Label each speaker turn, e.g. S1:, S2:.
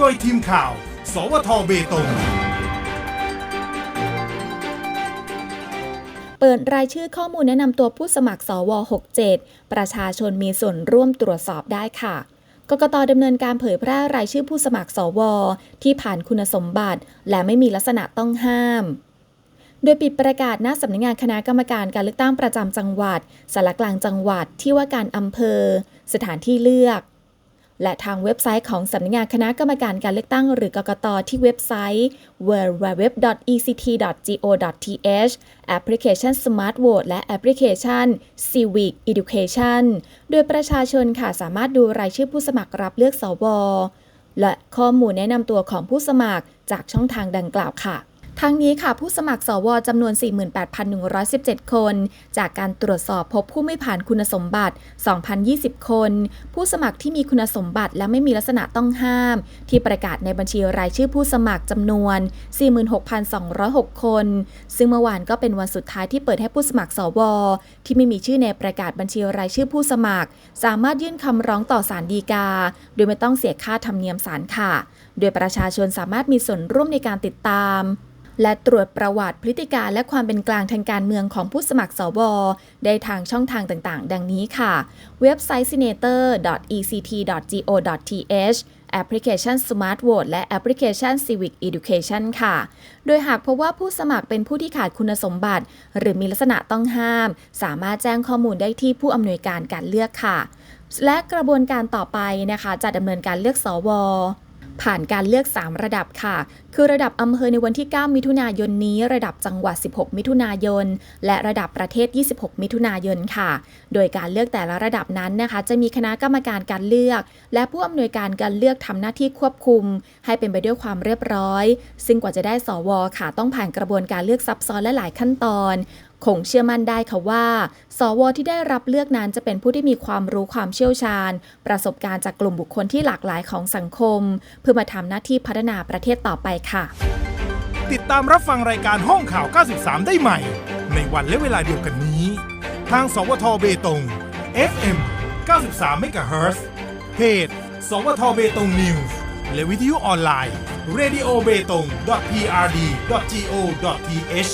S1: โดยทีมข่าว สวทเบตง
S2: เปิดรายชื่อข้อมูลแนะนำตัวผู้สมัครสว 67 ประชาชนมีส่วนร่วมตรวจสอบได้ค่ะกกตดำเนินการเผยแพร่รายชื่อผู้สมัครสว ที่ผ่านคุณสมบัติ และไม่มีลักษณะต้องห้ามโดยปิดประกาศหน้าสำนักงานคณะกรรมการการเลือกตั้งประจำจังหวัดสารกลางจังหวัดที่ว่าการอำเภอ สถานที่เลือก และทางเว็บไซต์ของสำนักงานคณะกรรมการการเลือกตั้งหรือกกตที่เว็บไซต์ www.ect.go.th แอปพลิเคชัน Smart Vote และแอปพลิเคชัน Civic Education โดยประชาชนค่ะสามารถดูรายชื่อผู้สมัครรับเลือกสวและข้อมูลแนะนำตัวของผู้สมัครจากช่องทางดังกล่าวค่ะ ทั้งนี้ค่ะผู้สมัครสวจำนวน 48,117 คน จากการตรวจสอบพบผู้ไม่ผ่านคุณสมบัติ 2,020 คน ผู้สมัครที่มีคุณสมบัติและไม่มีลักษณะต้องห้าม ที่ประกาศในบัญชีรายชื่อผู้สมัครจำนวน 46,206 คน ซึ่งเมื่อวานก็เป็นวันสุดท้ายที่เปิดให้ผู้สมัครสวที่ไม่มีชื่อในประกาศบัญชีรายชื่อผู้สมัคร สามารถยื่นคำร้องต่อศาลฎีกา โดยไม่ต้องเสียค่าธรรมเนียมศาลค่ะ โดยประชาชนสามารถมีส่วนร่วมในการติดตาม และตรวจประวัติพฤติการและความเป็นกลางทางการเมืองของผู้สมัครสวได้ทางช่องทางต่างๆ ดังนี้ค่ะ เว็บไซต์ senator.ect.go.th แอปพลิเคชัน Smart Vote และแอปพลิเคชัน Civic Education ค่ะ โดยหากพบว่าผู้สมัครเป็นผู้ที่ขาดคุณสมบัติ หรือมีลักษณะต้องห้าม สามารถแจ้งข้อมูลได้ที่ผู้อำนวยการการเลือกค่ะ และกระบวนการต่อไปนะคะ จะดำเนินการเลือกสว ผ่านการเลือก 3 ระดับค่ะ คือระดับอำเภอในวันที่ 9 มิถุนายนนี้ ระดับจังหวัด 16 มิถุนายน และระดับประเทศ 26 มิถุนายนค่ะ โดยการเลือกแต่ละระดับนั้นนะคะ จะมีคณะกรรมการการเลือก และผู้อำนวยการการเลือกทำหน้าที่ควบคุม ให้เป็นไปด้วยความเรียบร้อย ซึ่งกว่าจะได้สวค่ะ ต้องผ่านกระบวนการเลือกซับซ้อนและหลายขั้นตอน คงเชื่อมั่นได้ค่ะว่า สวที่ได้รับเลือกนั้นจะเป็นผู้ที่มีความรู้ความเชี่ยวชาญ ประสบการณ์จากกลุ่มบุคคลที่หลากหลายของสังคม เพื่อมาทำหน้าที่พัฒนาประเทศต่อไปค่ะ
S1: ติดตามรับฟังรายการห้องข่าว 93 ได้ใหม่ ในวันและเวลาเดียวกันนี้ ทาง สวทเบตง FM 93 MHz เพจ สวทเบตงนิวส์และวิทยุออนไลน์ radio b e t o n g prd go th